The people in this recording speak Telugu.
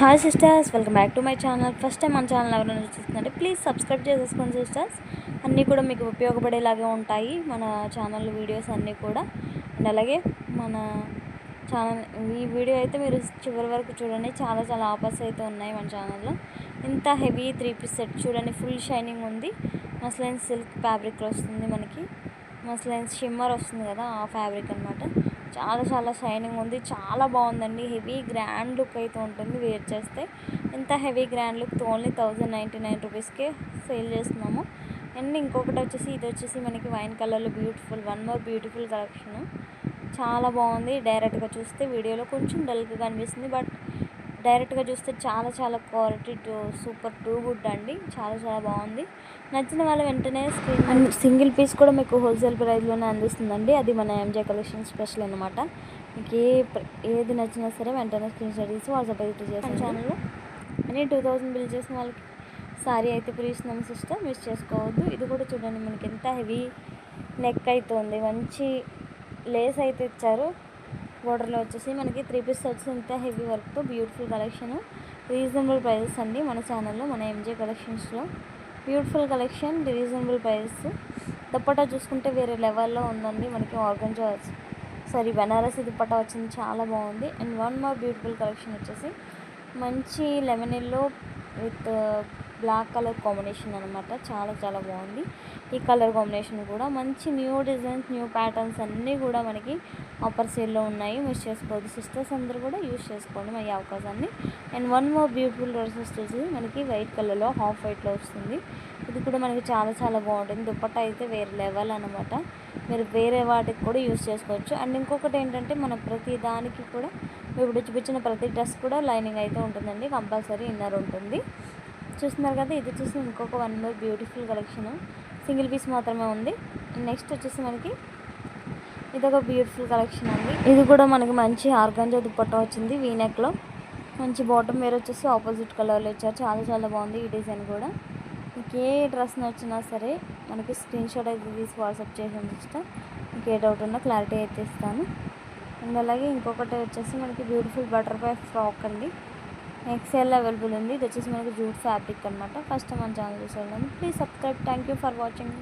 Hi sisters welcome back to my channel. First time మన ఛానల్ ఎవరైనా చూస్తుందంటే ప్లీజ్ సబ్స్క్రైబ్ చేసేసుకోండి సిస్టర్స్. అన్నీ కూడా మీకు ఉపయోగపడేలాగే ఉంటాయి మన ఛానల్ వీడియోస్ అన్నీ కూడా. అండ్ అలాగే మన ఛానల్ ఈ వీడియో అయితే మీరు చివరి వరకు చూడండి. చాలా చాలా ఆఫర్స్ అయితే ఉన్నాయి మన ఛానల్లో. ఇంత హెవీ త్రీ పీస్ సెట్ చూడండి. ఫుల్ షైనింగ్ ఉంది. మస్లైన్ సిల్క్ ఫ్యాబ్రిక్లో వస్తుంది మనకి. మస్లైన్ షిమ్మర్ వస్తుంది కదా ఆ ఫ్యాబ్రిక్ అనమాట చాలా చాలా షైనింగ్ ఉంది. చాలా బాగుందండి. హెవీ గ్రాండ్ లుక్ అయితే ఉంటుంది వేర్ చేస్తే. ఇంత heavy grand look only thousand ninety nine రూపీస్కే సేల్ చేస్తున్నాము. అండ్ ఇంకొకటి వచ్చేసి ఇది వచ్చేసి మనకి వైన్ కలర్లో beautiful one more beautiful collection. చాలా బాగుంది. డైరెక్ట్గా చూస్తే వీడియోలో కొంచెం డల్గా కనిపిస్తుంది. బట్ డైరెక్ట్గా చూస్తే చాలా చాలా quality too super too good అండి. చాలా చాలా బాగుంది. నచ్చిన వాళ్ళ వెంటనే స్క్రీన్ అండ్ సింగిల్ పీస్ కూడా మీకు హోల్సేల్ ప్రైస్లోనే అందిస్తుందండి. అది మన ఎంజే కలెక్షన్ స్పెషల్ అనమాట మీకు ఏ ఏది నచ్చినా సరే వెంటనే స్క్రీన్ షాట్ తీసి వాట్సాప్ అయితే చేస్తాను ఛానల్లో. అని టూ థౌజండ్ బిల్ చేసిన వాళ్ళకి సారీ అయితే ఫ్రీ ఇస్తున్నాం సిస్టర్ మిస్ చేసుకోవద్దు. ఇది కూడా చూడండి మనకి ఎంత హెవీ నెక్ అయితే ఉంది మంచి లేస్ అయితే ఇచ్చారు. బోర్డర్లో వచ్చేసి మనకి త్రీ పీస్ సెట్స్ ఇంత హెవీ వర్క్తో బ్యూటిఫుల్ కలెక్షన్. రీజనబుల్ ప్రైజెస్ అండి మన ఛానల్లో మన ఎంజే కలెక్షన్స్లో. Beautiful collection reasonable prices. Dupatta చూసుకుంటే వేరే లెవెల్లో ఉందండి మనకి ఆర్గంజా సారీ బెనారసీ దుప్పటా వచ్చింది చాలా బాగుంది. And one more beautiful collection వచ్చేసి మంచి lemon yellow with black colour combination అనమాట చాలా చాలా బాగుంది. ఈ కలర్ కాంబినేషన్ కూడా మంచి న్యూ డిజైన్స్ న్యూ ప్యాటర్న్స్ అన్నీ కూడా మనకి ఆఫర్ సేల్లో ఉన్నాయి. మీరు చేసుకోవద్దు సిస్టర్స్ అందరూ కూడా యూజ్ చేసుకోండి మరి అవకాశాన్ని. And one more beautiful dress వచ్చేసి మనకి వైట్ కలర్లో హాఫ్ వైట్లో వస్తుంది. ఇది కూడా మనకి చాలా చాలా బాగుంటుంది. దుప్పట్ట అయితే వేరే లెవెల్ అనమాట మీరు వేరే వాటికి కూడా యూస్ చేసుకోవచ్చు. అండ్ ఇంకొకటి ఏంటంటే మన ప్రతి దానికి కూడా ఇప్పుడు చూపించిన ప్రతి డ్రెస్ కూడా లైనింగ్ అయితే ఉంటుందండి. కంపల్సరీ ఇన్నర్ ఉంటుంది. చూస్తున్నారు కదా ఇది వచ్చేసి ఇంకొక one more beautiful collection single piece మాత్రమే ఉంది. నెక్స్ట్ వచ్చేసి మనకి ఇదొక బ్యూటిఫుల్ కలెక్షన్ అండి. ఇది కూడా మనకి మంచి ఆర్గంజా దుప్పట్టా వచ్చింది వీనెక్లో మంచి బాటమ్ వేర్ వచ్చేసి ఆపోజిట్ కలర్లో ఇచ్చారు. చాలా చాలా బాగుంది ఈ డిజైన్ కూడా. మీకు ఏ డ్రెస్ నచ్చినా సరే మనకి స్క్రీన్ షాట్ అయితే తీసి వాట్సాప్ చేసి ఇష్టం మీకు ఏ డౌట్ ఉన్నా క్లారిటీ అయితే ఇస్తాను. అండ్ అలాగే ఇంకొకటి వచ్చేసి మనకి బ్యూటిఫుల్ బటర్ఫ్లై ఫ్రాక్ అండి. ఎక్స్ఎల్ అవైలబుల్ ఉంది. ఇది వచ్చేసి మనకు జూట్ ఫ్యాబ్రిక్ అనమాట ఫస్ట్ మన ఛానల్ చూసేవాళ్ళం. Please subscribe thank you for watching